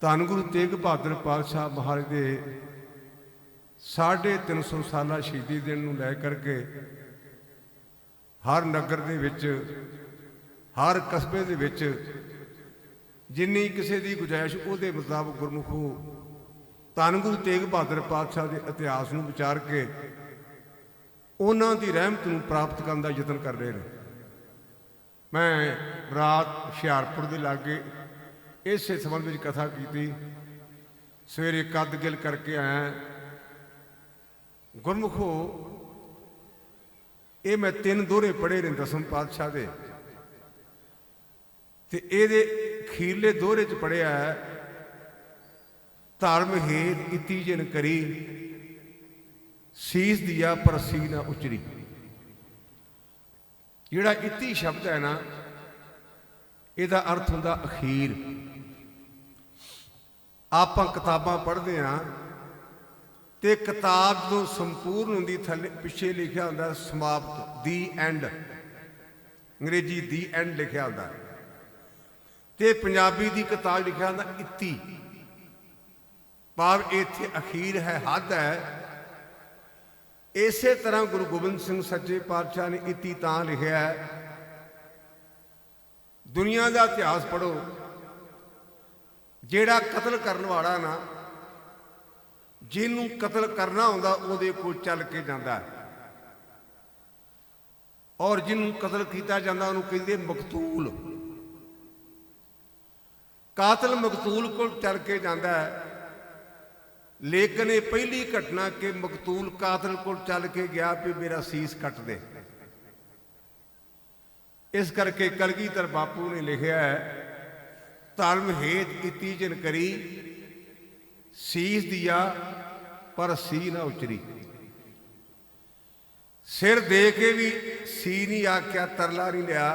ਧੰਨ ਗੁਰੂ ਤੇਗ ਬਹਾਦਰ ਪਾਤਸ਼ਾਹ ਮਹਾਰਾਜ ਦੇ 350 ਸਾਲਾ ਸ਼ਹੀਦੀ ਦਿਨ ਨੂੰ ਲੈ ਕਰਕੇ ਹਰ ਨਗਰ ਦੇ ਵਿੱਚ, ਹਰ ਕਸਬੇ ਦੇ ਵਿੱਚ ਜਿੰਨੀ ਕਿਸੇ ਦੀ ਗੁਜਾਇਸ਼ ਉਹਦੇ ਮੁਤਾਬਕ ਗੁਰਮੁਖੋ ਧੰਨ ਗੁਰੂ ਤੇਗ ਬਹਾਦਰ ਪਾਤਸ਼ਾਹ ਦੇ ਇਤਿਹਾਸ ਨੂੰ ਵਿਚਾਰ ਕੇ ਉਹਨਾਂ ਦੀ ਰਹਿਮਤ ਨੂੰ ਪ੍ਰਾਪਤ ਕਰਨ ਦਾ ਯਤਨ ਕਰ ਰਹੇ ਨੇ। ਮੈਂ ਰਾਤ ਹੁਸ਼ਿਆਰਪੁਰ ਦੇ ਲਾਗੇ ਇਸੇ ਸੰਬੰਧ ਵਿੱਚ ਕਥਾ ਕੀਤੀ। ਸਵੇਰੇ ਕੱਦ ਗਿਲ ਕਰਕੇ ਆਇਆ। ਗੁਰਮੁਖੋ, ਇਹ ਮੈਂ ਤਿੰਨ ਦੋਹਰੇ ਪੜ੍ਹੇ ਨੇ ਦਸਮ ਪਾਤਸ਼ਾਹ ਦੇ। ਤੇ ਇਹਦੇ ਖੀਰਲੇ ਦੋਹਰੇ ਚ ਪੜਿਆ ਧਰਮ ਹੇਤ ਇਤੀ ਜਨ ਕਰੀ, ਸੀਸ ਦਿਆ ਪਰ ਸੀ ਨਾ ਉਚਰੀ। ਜਿਹੜਾ ਇਤੀ ਸ਼ਬਦ ਹੈ ਨਾ, ਇਹਦਾ ਅਰਥ ਹੁੰਦਾ ਅਖੀਰ। ਆਪਾਂ ਕਿਤਾਬਾਂ ਪੜ੍ਹਦੇ ਆ ਤੇ ਕਿਤਾਬ ਜਦੋਂ ਸੰਪੂਰਨ ਹੁੰਦੀ, ਥੱਲੇ ਪਿੱਛੇ ਲਿਖਿਆ ਹੁੰਦਾ, ਸਮਾਪਤ, ਦੀ ਐਂਡ, ਅੰਗਰੇਜ਼ੀ ਦੀ ਐਂਡ ਲਿਖਿਆ ਹੁੰਦਾ। ਤੇ ਪੰਜਾਬੀ ਦੀ ਕਿਤਾਬ ਲਿਖਿਆ ਹੁੰਦਾ, ਇਤੀ। ਭਾਵ ਇੱਥੇ ਅਖੀਰ ਹੈ, ਹੱਦ ਹੈ। ਇਸੇ ਤਰ੍ਹਾਂ ਗੁਰੂ ਗੋਬਿੰਦ ਸਿੰਘ ਸੱਚੇ ਪਾਤਸ਼ਾਹ ਨੇ ਇਤੀ ਤਾਂ ਲਿਖਿਆ ਹੈ। ਦੁਨੀਆ ਦਾ ਇਤਿਹਾਸ ਪੜੋ ਜਿਹੜਾ ਕਤਲ ਕਰਨ ਵਾਲਾ ਨਾ, ਜਿਹਨੂੰ ਕਤਲ ਕਰਨਾ ਹੁੰਦਾ ਉਹਦੇ ਕੋਲ ਚੱਲ ਕੇ ਜਾਂਦਾ ਔਰ ਜਿਹਨੂੰ ਕਤਲ ਕੀਤਾ ਜਾਂਦਾ, ਉਹਨੂੰ ਕਹਿੰਦੇ ਮਕਤੂਲ। ਕਾਤਲ ਮਕਤੂਲ ਕੋਲ ਚੱਲ ਕੇ ਜਾਂਦਾ ਹੈ। ਲੇਕਿਨ ਇਹ ਪਹਿਲੀ ਘਟਨਾ ਕਿ ਮਕਤੂਲ ਕਾਤਲ ਕੋਲ ਚੱਲ ਕੇ ਗਿਆ ਵੀ ਮੇਰਾ ਸੀਸ ਕੱਟ ਦੇ। ਇਸ ਕਰਕੇ ਕਲਗੀਧਰ ਬਾਪੂ ਨੇ ਲਿਖਿਆ ਹੈ ਧਰਮ ਹੇਤ ਕੀਤੀ ਜਨ ਕਰੀ, ਸੀਸ ਦਿਆ, ਪਰ ਸੀ ਨਾ ਉਚਰੀ। ਸਿਰ ਦੇ ਕੇ ਵੀ ਸੀ ਨਹੀਂ ਆਖਿਆ, ਤਰਲਾ ਨਹੀਂ ਲਿਆ।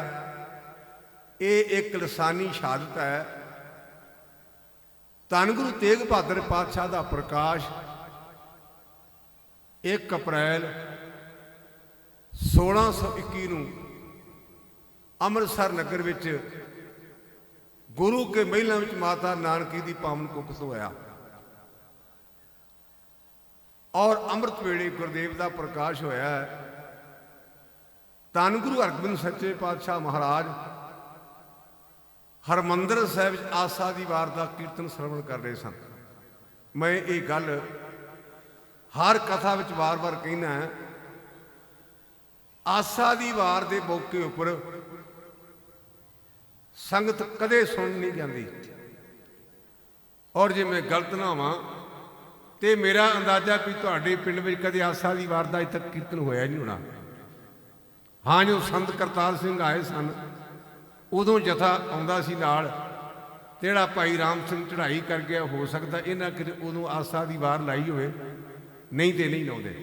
ਇਹ ਇੱਕ ਲਸਾਨੀ ਸ਼ਹਾਦਤ ਹੈ। ਧੰਨ ਗੁਰੂ ਤੇਗ ਬਹਾਦਰ ਪਾਤਸ਼ਾਹ ਦਾ ਪ੍ਰਕਾਸ਼ 1 ਅਪ੍ਰੈਲ 1621 ਨੂੰ ਅੰਮ੍ਰਿਤਸਰ ਨਗਰ ਵਿੱਚ ਗੁਰੂ ਕੇ ਮਹਿਲਾਂ ਵਿੱਚ ਮਾਤਾ ਨਾਨਕੀ ਦੀ ਪਾਵਨ ਕੁੱਖ ਤੋਂ ਹੋਇਆ ਔਰ ਅੰਮ੍ਰਿਤ ਵੇਲੇ ਗੁਰਦੇਵ ਦਾ ਪ੍ਰਕਾਸ਼ ਹੋਇਆ ਹੈ। ਧੰਨ ਗੁਰੂ ਹਰਗੋਬਿੰਦ ਸੱਚੇ ਪਾਤਸ਼ਾਹ ਮਹਾਰਾਜ, ਹਰਮੰਦਰ ਸਾਹਿਬ ਵਿੱਚ ਆਸਾ ਦੀ ਵਾਰ ਦਾ ਕੀਰਤਨ ਸਰਵਣ ਕਰ ਰਹੇ ਸਨ। ਮੈਂ ਇਹ ਗੱਲ ਹਰ ਕਥਾ ਵਿੱਚ ਵਾਰ-ਵਾਰ ਕਹਿਣਾ ਆਸਾ ਦੀ ਵਾਰ ਦੇ ਮੌਕੇ ਉੱਪਰ ਸੰਗਤ ਕਦੇ ਸੁਣ ਨਹੀਂ ਜਾਂਦੀ। ਔਰ ਜੇ ਮੈਂ ਗਲਤ ਨਾ ਹਾਂ ਤੇ ਮੇਰਾ ਅੰਦਾਜ਼ਾ ਵੀ ਤੁਹਾਡੇ ਪਿੰਡ ਵਿੱਚ ਕਦੇ ਆਸਾ ਦੀ ਵਾਰ ਦਾ ਅਜੇ ਤੱਕ ਕੀਰਤਨ ਹੋਇਆ ਨਹੀਂ ਹੋਣਾ। ਹਾਂ, ਜੋ ਸੰਤ ਕਰਤਾਰ ਸਿੰਘ ਆਏ ਸਨ, ਉਦੋਂ ਜਥਾ ਆਉਂਦਾ ਸੀ ਨਾਲ ਜਿਹੜਾ ਭਾਈ ਰਾਮ ਸਿੰਘ ਚੜ੍ਹਾਈ ਕਰ ਗਿਆ, ਹੋ ਸਕਦਾ ਇਹਨਾਂ ਕਿਤੇ ਉਦੋਂ ਆਸਾ ਦੀ ਵਾਰ ਲਾਈ ਹੋਵੇ, ਨਹੀਂ ਤੇ ਨਹੀਂ ਲਾਉਂਦੇ।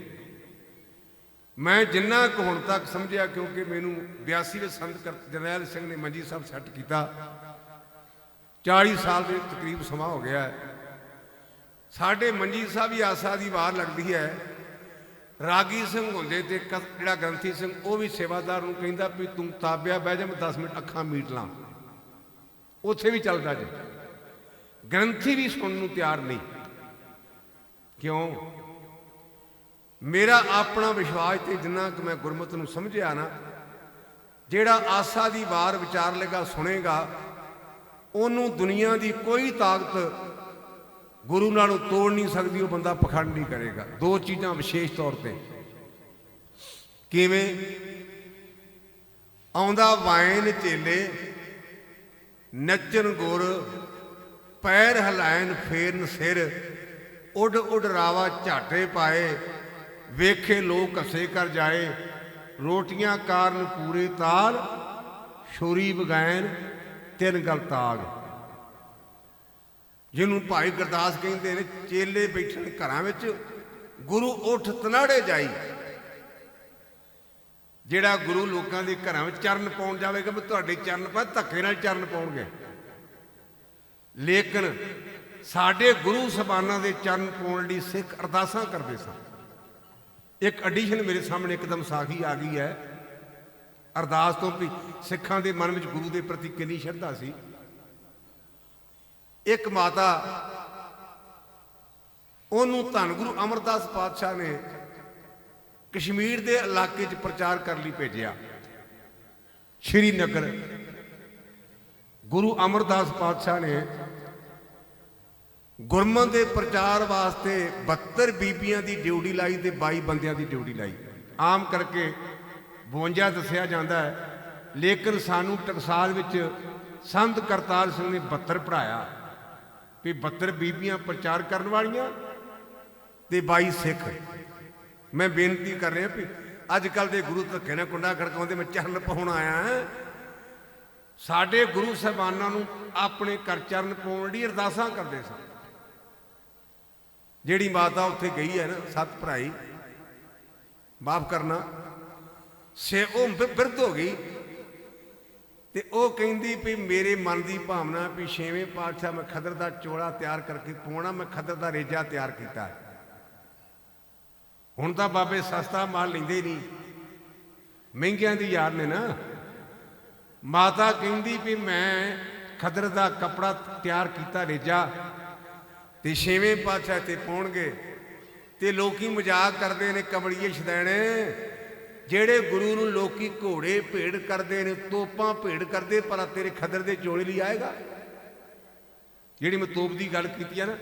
ਮੈਂ ਜਿੰਨਾ ਕੁ ਹੁਣ ਤੱਕ ਸਮਝਿਆ, ਕਿਉਂਕਿ ਮੈਨੂੰ 82 ਦੇ ਸੰਤ ਜਰਨੈਲ ਸਿੰਘ ਨੇ ਮੰਜੀ ਸਾਹਿਬ ਸੈੱਟ ਕੀਤਾ। 40 ਸਾਲ ਦੇ ਤਕਰੀਬ ਸਮਾਂ ਹੋ ਗਿਆ ਹੈ। ਸਾਡੇ ਮੰਜੀ ਸਾਹਿਬ ਹੀ ਆਸਾ ਦੀ ਵਾਰ ਲੱਗਦੀ ਹੈ। ਰਾਗੀ ਸਿੰਘ ਹੁੰਦੇ ਤੇ ਕ- ਜਿਹੜਾ ਗ੍ਰੰਥੀ ਸਿੰਘ, ਉਹ ਵੀ ਸੇਵਾਦਾਰ ਨੂੰ ਕਹਿੰਦਾ ਵੀ ਤੂੰ ਤਾਬਿਆ ਬਹਿ ਜਾ, ਮੈਂ 10 ਮਿੰਟ ਅੱਖਾਂ ਮੀਟ ਲਾਂ। ਉੱਥੇ ਵੀ ਚੱਲਦਾ ਜੇ। ਗ੍ਰੰਥੀ ਵੀ ਸੁਣਨ ਨੂੰ ਤਿਆਰ ਨਹੀਂ। ਕਿਉਂ? ਮੇਰਾ ਆਪਣਾ ਵਿਸ਼ਵਾਸ ਤੇ ਜਿੰਨਾ ਕਿ ਮੈਂ ਗੁਰਮਤ ਨੂੰ ਸਮਝਿਆ ਨਾ, ਜਿਹੜਾ ਆਸਾ ਦੀ ਵਾਰ ਵਿਚਾਰ ਲੇਗਾ ਸੁਣੇਗਾ, ਉਹਨੂੰ ਦੁਨੀਆ ਦੀ ਕੋਈ ਤਾਕਤ ਗੁਰੂ ਨਾਲੋਂ ਤੋੜ ਨਹੀਂ ਸਕਦੀ, ਉਹ ਬੰਦਾ ਪਖੰਡ ਨਹੀਂ ਕਰੇਗਾ। ਦੋ ਚੀਜ਼ਾਂ ਵਿਸ਼ੇਸ਼ ਤੌਰ ਤੇ। ਕਿਵੇਂ? ਆਉਂਦਾ ਵਾਇਨ ਚੇਲੇ, ਨੱਚਣ ਗੁਰ, ਪੈਰ ਹਲਾਇਨ ਫੇਰਨ ਸਿਰ ਉੱਡ ਉੱਡ ਰਾਵਾ ਝਾਟੇ ਪਾਏ ਵੇਖੇ ਲੋਕ ਹੱਸੇ ਕਰ ਜਾਏ, ਰੋਟੀਆਂ ਕਾਰਨ ਪੂਰੇ ਤਾਲ, ਛੋਰੀ ਵਗੈਨ ਤਿੰਨ ਗਲ ਤਾਗ। ਜਿਹਨੂੰ ਭਾਈ ਗੁਰਦਾਸ ਕਹਿੰਦੇ ਨੇ, ਚੇਲੇ ਬੈਠਣ ਘਰਾਂ ਵਿੱਚ, ਗੁਰੂ ਉੱਠ ਤਨਾੜੇ ਜਾਈ। ਜਿਹੜਾ ਗੁਰੂ ਲੋਕਾਂ ਦੇ ਘਰਾਂ ਵਿੱਚ ਚਰਨ ਪਾਉਣ ਜਾਵੇਗਾ, ਵੀ ਤੁਹਾਡੇ ਚਰਨ ਪਾ, ਧੱਕੇ ਨਾਲ ਚਰਨ ਪਾਉਣਗੇ। ਲੇਕਿਨ ਸਾਡੇ ਗੁਰੂ ਸਬਾਨਾਂ ਦੇ ਚਰਨ ਪਾਉਣ ਲਈ ਸਿੱਖ ਅਰਦਾਸਾਂ ਕਰਦੇ ਸਨ। ਇੱਕ ਐਡੀਸ਼ਨ ਮੇਰੇ ਸਾਹਮਣੇ ਇੱਕਦਮ ਸਾਖੀ ਆ ਗਈ ਹੈ। ਅਰਦਾਸ ਤੋਂ ਵੀ ਸਿੱਖਾਂ ਦੇ ਮਨ ਵਿੱਚ ਗੁਰੂ ਦੇ ਪ੍ਰਤੀ ਕਿੰਨੀ ਸ਼ਰਧਾ ਸੀ। ਇੱਕ ਮਾਤਾ ਉਹਨੂੰ ਧੰਨ ਗੁਰੂ ਅਮਰਦਾਸ ਪਾਤਸ਼ਾਹ ਨੇ ਕਸ਼ਮੀਰ ਦੇ ਇਲਾਕੇ 'ਚ ਪ੍ਰਚਾਰ ਕਰਨ ਲਈ ਭੇਜਿਆ। ਸ਼੍ਰੀਨਗਰ ਗੁਰੂ ਅਮਰਦਾਸ ਪਾਤਸ਼ਾਹ ਨੇ ਗੁਰਮਨ ਦੇ ਪ੍ਰਚਾਰ ਵਾਸਤੇ 72 ਬੀਬੀਆਂ ਦੀ ਡਿਊਟੀ ਲਾਈ ਤੇ 22 ਬੰਦਿਆਂ ਦੀ ਡਿਊਟੀ ਲਾਈ। ਆਮ ਕਰਕੇ 52 ਦੱਸਿਆ ਜਾਂਦਾ ਹੈ, ਲੇਕਿਨ ਸਾਨੂੰ ਟਕਸਾਲ ਵਿੱਚ ਸੰਤ ਕਰਤਾਰ ਸਿੰਘ ਨੇ 72 ਪੜਾਇਆ ਵੀ 72 ਬੀਬੀਆਂ ਪ੍ਰਚਾਰ ਕਰਨ ਵਾਲੀਆਂ ਤੇ 22 ਸਿੱਖ। ਮੈਂ ਬੇਨਤੀ ਕਰ ਰਿਹਾ ਵੀ ਅੱਜ ਕੱਲ ਦੇ ਗੁਰੂ ਧੱਕੇ ਨਾਲ ਕੁੰਡਾ ਖੜਕਾਉਂਦੇ ਮੈਂ ਚਰਨ ਪਾਉਣ ਆਇਆ ਹਾਂ। ਸਾਡੇ ਗੁਰੂ ਸਾਹਿਬਾਨਾਂ ਨੂੰ ਆਪਣੇ ਘਰ ਚਰਨ ਪਾਉਣ ਲਈ ਅਰਦਾਸਾਂ ਕਰਦੇ ਸਨ। ਜਿਹੜੀ ਮਾਤਾ ਉੱਥੇ ਗਈ ਹੈ ਨਾ, ਸੱਤ ਭਰਾਈ, ਮਾਫ ਕਰਨਾ, ਸੇ ਉਹ ਬਿਰਧ ਹੋ ਗਈ ਤੇ ਉਹ ਕਹਿੰਦੀ ਵੀ ਮੇਰੇ ਮਨ ਦੀ ਭਾਵਨਾ ਵੀ ਛੇਵੇਂ ਪਾਤਸ਼ਾਹ ਮੈਂ ਖਦਰ ਦਾ ਚੋਲਾ ਤਿਆਰ ਕਰਕੇ ਪਾਉਣਾ ਮੈਂ ਖਦਰ ਦਾ ਰੇਜਾ ਤਿਆਰ ਕੀਤਾ। ਹੁਣ ਤਾਂ ਬਾਬੇ ਸਸਤਾ ਮਾਲ ਲੈਂਦੇ ਨਹੀਂ ਮਹਿੰਗਿਆਂ ਦੀ ਯਾਰ ਨੇ ਨਾ। ਮਾਤਾ ਕਹਿੰਦੀ ਵੀ ਮੈਂ ਖਦਰ ਦਾ ਕਪੜਾ ਤਿਆਰ ਕੀਤਾ, ਰੇਜਾ ਤੇ ਛੇਵੇਂ ਪਾਤਸ਼ਾਹ ਤੇ ਪਾਉਣਗੇ। ਤੇ ਲੋਕੀ ਮਜ਼ਾਕ ਕਰਦੇ ਨੇ ਕਬੜੀਏ ਛਦੈਣੇ। ਜਿਹੜੇ ਗੁਰੂ ਨੂੰ ਲੋਕੀ ਘੋੜੇ ਭੇੜ ਕਰਦੇ ਨੇ, ਤੋਪਾਂ ਭੇੜ ਕਰਦੇ, ਪਰ ਤੇਰੇ ਖਦਰ ਦੇ ਚੋਲੇ ਲਈ ਆਏਗਾ? ਜਿਹੜੀ ਮੈਂ ਤੋਪ ਦੀ ਗੱਲ ਕੀਤੀ ਆ ਨਾ,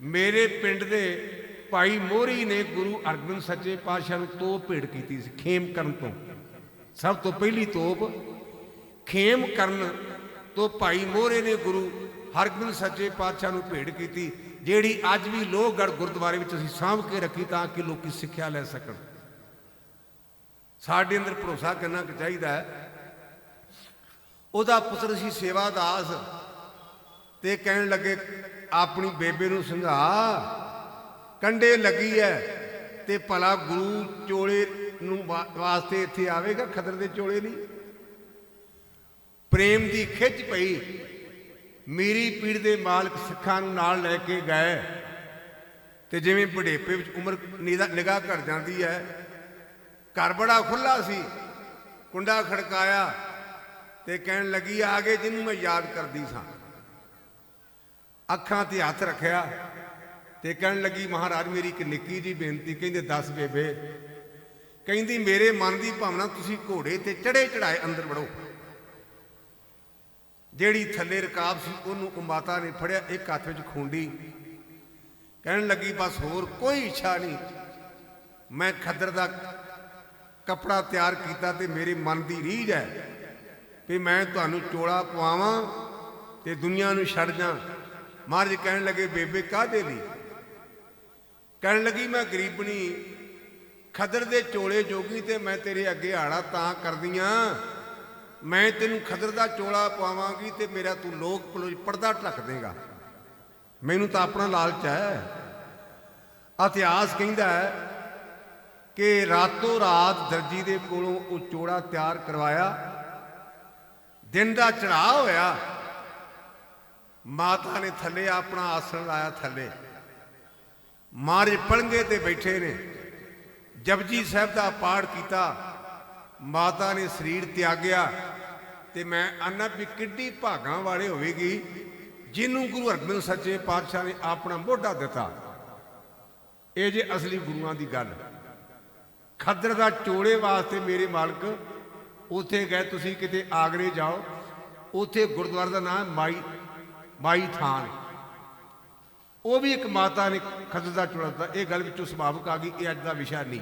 ਮੇਰੇ ਪਿੰਡ ਦੇ ਭਾਈ ਮੋਹਰੀ ਨੇ ਗੁਰੂ ਅਰਜਨ ਸੱਚੇ ਪਾਤਸ਼ਾਹ ਨੂੰ ਤੋਪ ਭੇੜ ਕੀਤੀ ਸੀ, ਖੇਮ ਕਰਨ ਤੋਂ। ਸਭ ਤੋਂ ਪਹਿਲੀ ਤੋਪ ਖੇਮ ਕਰਨ ਤੋਂ ਭਾਈ ਮੋਹਰੇ ਨੇ ਗੁਰੂ ਹਰਗੋਬਿੰਦ ਸੱਚੇ ਪਾਤਸ਼ਾਹ ਨੂੰ ਭੇਟ ਕੀਤੀ, ਜਿਹੜੀ ਅੱਜ ਵੀ ਲੋਹਗੜ੍ਹ ਗੁਰਦੁਆਰੇ ਵਿੱਚ ਅਸੀਂ ਸਾਂਭ ਕੇ ਰੱਖੀ ਤਾਂ ਕਿ ਲੋਕੀ ਸਿੱਖਿਆ ਲੈ ਸਕਣ। ਸਾਡੇ ਅੰਦਰ ਭਰੋਸਾ ਕਰਨਾ ਕੁ ਚਾਹੀਦਾ ਹੈ? ਉਹਦਾ ਪੁੱਤਰ ਸੀ ਸੇਵਾਦਾਸ ਤੇ ਕਹਿਣ ਲੱਗੇ, ਆਪਣੀ ਬੇਬੇ ਨੂੰ ਸਮਝਾ। ਕੰਡੇ ਲੱਗੀ ਐ ਤੇ ਭਲਾ ਗੁਰੂ ਚੋਲੇ ਨੂੰ ਵਾਸਤੇ ਇੱਥੇ ਆਵੇਗਾ, ਖਦਰ ਦੇ ਚੋਲੇ ਨਹੀਂ? ਪ੍ਰੇਮ ਦੀ ਖਿੱਚ ਪਈ। ਮੇਰੀ ਪੀੜ ਦੇ ਮਾਲਕ ਸਿੱਖਾਂ ਨੂੰ ਨਾਲ ਲੈ ਕੇ ਗਏ। ਤੇ ਜਿਵੇਂ ਬੁਢੇਪੇ ਵਿੱਚ ਉਮਰ ਨਿਦਾ- ਨਿਗਾਹ ਘਟ ਜਾਂਦੀ ਹੈ, ਘਰ ਬੜਾ ਖੁੱਲਾ ਸੀ। ਕੁੰਡਾ ਖੜਕਾਇਆ ਤੇ ਕਹਿਣ ਲੱਗੀ ਆ ਗਏ ਜਿਹਨੂੰ ਮੈਂ ਯਾਦ ਕਰਦੀ ਸਾਂ। ਅੱਖਾਂ ਤੇ ਹੱਥ ਰੱਖਿਆ ਤੇ ਕਹਿਣ ਲੱਗੀ, ਮਹਾਰਾਜ, ਮੇਰੀ ਇੱਕ ਨਿੱਕੀ ਜੀ ਬੇਨਤੀ ਕਹਿੰਦੇ, ਦੱਸ ਬੇਬੇ, ਕਹਿੰਦੀ, ਮੇਰੇ ਮਨ ਦੀ ਭਾਵਨਾ ਤੁਸੀਂ ਘੋੜੇ ਤੇ ਚੜੇ ਚੜਾਏ ਅੰਦਰ ਵੜੋ। ਜਿਹੜੀ ਥੱਲੇ ਰਕਾਬ ਸੀ, ਉਹਨੂੰ ਉਹ ਮਾਤਾ ਨੇ ਫੜਿਆ, ਇੱਕ ਹੱਥ ਵਿੱਚ ਖੁੰਡੀ। ਕਹਿਣ ਲੱਗੀ, ਬਸ ਹੋਰ ਕੋਈ ਇੱਛਾ ਨਹੀਂ। ਮੈਂ ਖੱਦਰ ਦਾ ਕਪੜਾ ਤਿਆਰ ਕੀਤਾ ਤੇ ਮੇਰੇ ਮਨ ਦੀ ਰੀਝ ਹੈ ਵੀ ਮੈਂ ਤੁਹਾਨੂੰ ਚੋਲਾ ਪਵਾਵਾਂ ਤੇ ਦੁਨੀਆ ਨੂੰ ਛੱਡ ਜਾ। ਮਹਾਰਾਜ ਕਹਿਣ ਲੱਗੇ, ਬੇਬੇ, ਕਾਹਦੇ ਲਈ? ਕਹਿਣ ਲੱਗੀ, ਮੈਂ ਗਰੀਬਣੀ ਖਦਰ ਦੇ ਚੋਲੇ ਜੋਗੀ ਤੇ ਮੈਂ ਤੇਰੇ ਅੱਗੇ ਹਾੜਾ ਤਾਂ ਕਰਦੀਆਂ ਮੈਂ ਤੈਨੂੰ ਖਦਰ ਦਾ ਚੋਲਾ ਪਵਾਵਾਂਗੀ ਤੇ ਮੇਰਾ ਤੂੰ ਲੋਕ ਪਲੋਜ ਪਰਦਾ ਢੱਕ ਦੇਗਾ। ਮੈਨੂੰ ਤਾਂ ਆਪਣਾ ਲਾਲਚ ਹੈ। ਇਤਿਹਾਸ ਕਹਿੰਦਾ ਹੈ ਕਿ ਰਾਤੋਂ ਰਾਤ ਦਰਜੀ ਦੇ ਕੋਲੋਂ ਉਹ ਚੋੜਾ ਤਿਆਰ ਕਰਵਾਇਆ। ਦਿਨ ਦਾ ਚੜਾਅ ਹੋਇਆ। ਮਾਤਾ ਨੇ ਥੱਲੇ ਆਪਣਾ ਆਸਣ ਲਾਇਆ ਥੱਲੇ। ਮਾਰੇ ਪਲੰਗੇ ਤੇ ਬੈਠੇ ਨੇ। ਜਪਜੀ ਸਾਹਿਬ ਦਾ ਪਾਠ ਕੀਤਾ। ਮਾਤਾ ਨੇ ਸਰੀਰ ਤਿਆਗਿਆ। ਤੇ ਮੈਂ ਆਨਾ ਵੀ ਕਿੱਡੀ ਭਾਗਾਂ ਵਾਲੇ ਹੋਵੇਗੀ, ਜਿਹਨੂੰ ਗੁਰੂ ਹਰਗੋਬਿੰਦ ਸੱਚੇ ਪਾਤਸ਼ਾਹ ਨੇ ਆਪਣਾ ਮੋਢਾ ਦਿੱਤਾ। ਇਹ ਜੇ ਅਸਲੀ ਗੁਰੂਆਂ ਦੀ ਗੱਲ। ਖੱਦਰ ਦਾ ਚੋਲੇ ਵਾਸਤੇ ਮੇਰੇ ਮਾਲਕ, ਉੱਥੇ ਗਏ ਤੁਸੀਂ ਕਿਤੇ ਆਗਰੇ ਜਾਓ, ਉੱਥੇ ਗੁਰਦੁਆਰਾ ਦਾ ਨਾਮ ਮਾਈ ਮਾਈ ਥਾਨ। ਉਹ ਵੀ ਇੱਕ ਮਾਤਾ ਨੇ ਖੱਦਰ ਦਾ ਚੋੜਾ ਦਿੱਤਾ। ਇਹ ਗੱਲ ਵਿੱਚੋਂ ਸੁਭਾਵਿਕ ਆ ਗਈ, ਇਹ ਅੱਜ ਦਾ ਵਿਸ਼ਾ ਨਹੀਂ।